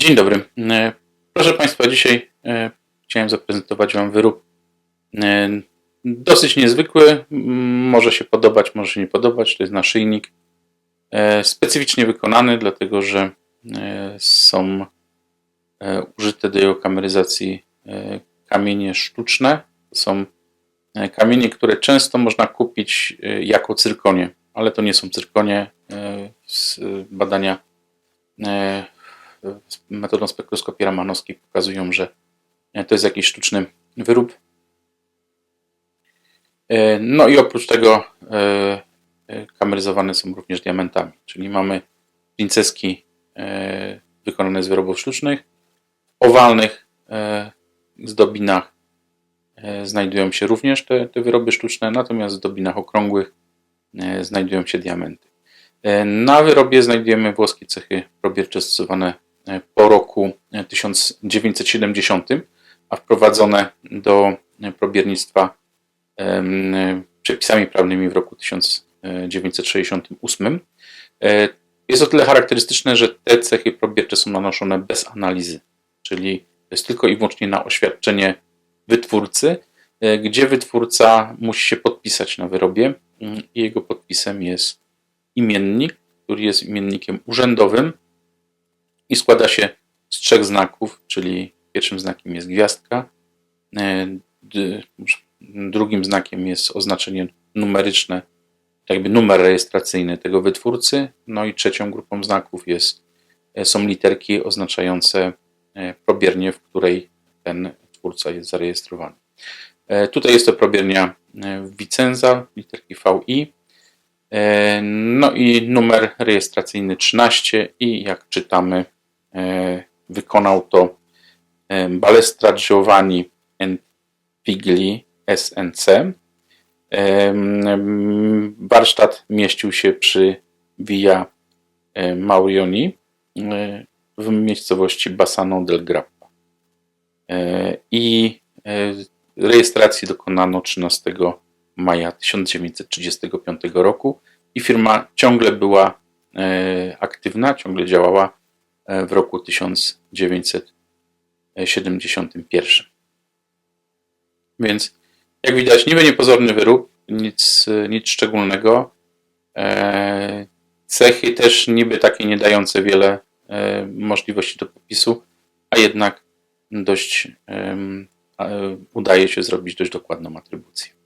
Dzień dobry. E, Proszę Państwa, dzisiaj e, chciałem zaprezentować Wam wyrób e, dosyć niezwykły. Może się podobać, może się nie podobać. To jest naszyjnik specyficznie wykonany, dlatego że są użyte do jego kameryzacji kamienie sztuczne. To są kamienie, które często można kupić jako cyrkonie, ale to nie są cyrkonie. Z badania metodą spektroskopii ramanowskiej pokazują, że to jest jakiś sztuczny wyrób. E, No i oprócz tego e, e, kameryzowane są również diamentami, czyli mamy princeski e, wykonane z wyrobów sztucznych, owalnych e, zdobinach e, znajdują się również te, te wyroby sztuczne, natomiast w zdobinach okrągłych e, znajdują się diamenty. E, Na wyrobie znajdujemy włoskie cechy probiercze stosowane e, po roku e, 1970, a wprowadzone do e, probiernictwa e, przepisami prawnymi w roku 1968. E, Jest o tyle charakterystyczne, że te cechy probiercze są nanoszone bez analizy, czyli to jest tylko i wyłącznie na oświadczenie wytwórcy, e, gdzie wytwórca musi się podpisać na wyrobie mm, i jego podpisem jest imiennik, który jest imiennikiem urzędowym i składa się z trzech znaków, czyli pierwszym znakiem jest gwiazdka, e, drugim znakiem jest oznaczenie numeryczne, jakby numer rejestracyjny tego wytwórcy, no i trzecią grupą znaków jest, e, są literki oznaczające e, probiernię, w której ten twórca jest zarejestrowany. Tutaj jest to probiernia Vicenza, literki VI, No i numer rejestracyjny 13 i jak czytamy wykonał to e, Balestra Giovanni Pigli SNC. E, Warsztat mieścił się przy Via e, Maurioni e, w miejscowości Bassano del Grappa. E, I e, rejestracji dokonano 13 maja 1935 roku i firma ciągle była e, aktywna, ciągle działała e, w roku 1971. Więc jak widać, niby niepozorny wyrób, nic, nic szczególnego. E, Cechy też niby takie nie dające wiele e, możliwości do popisu, a jednak dość e, udaje się zrobić dość dokładną atrybucję.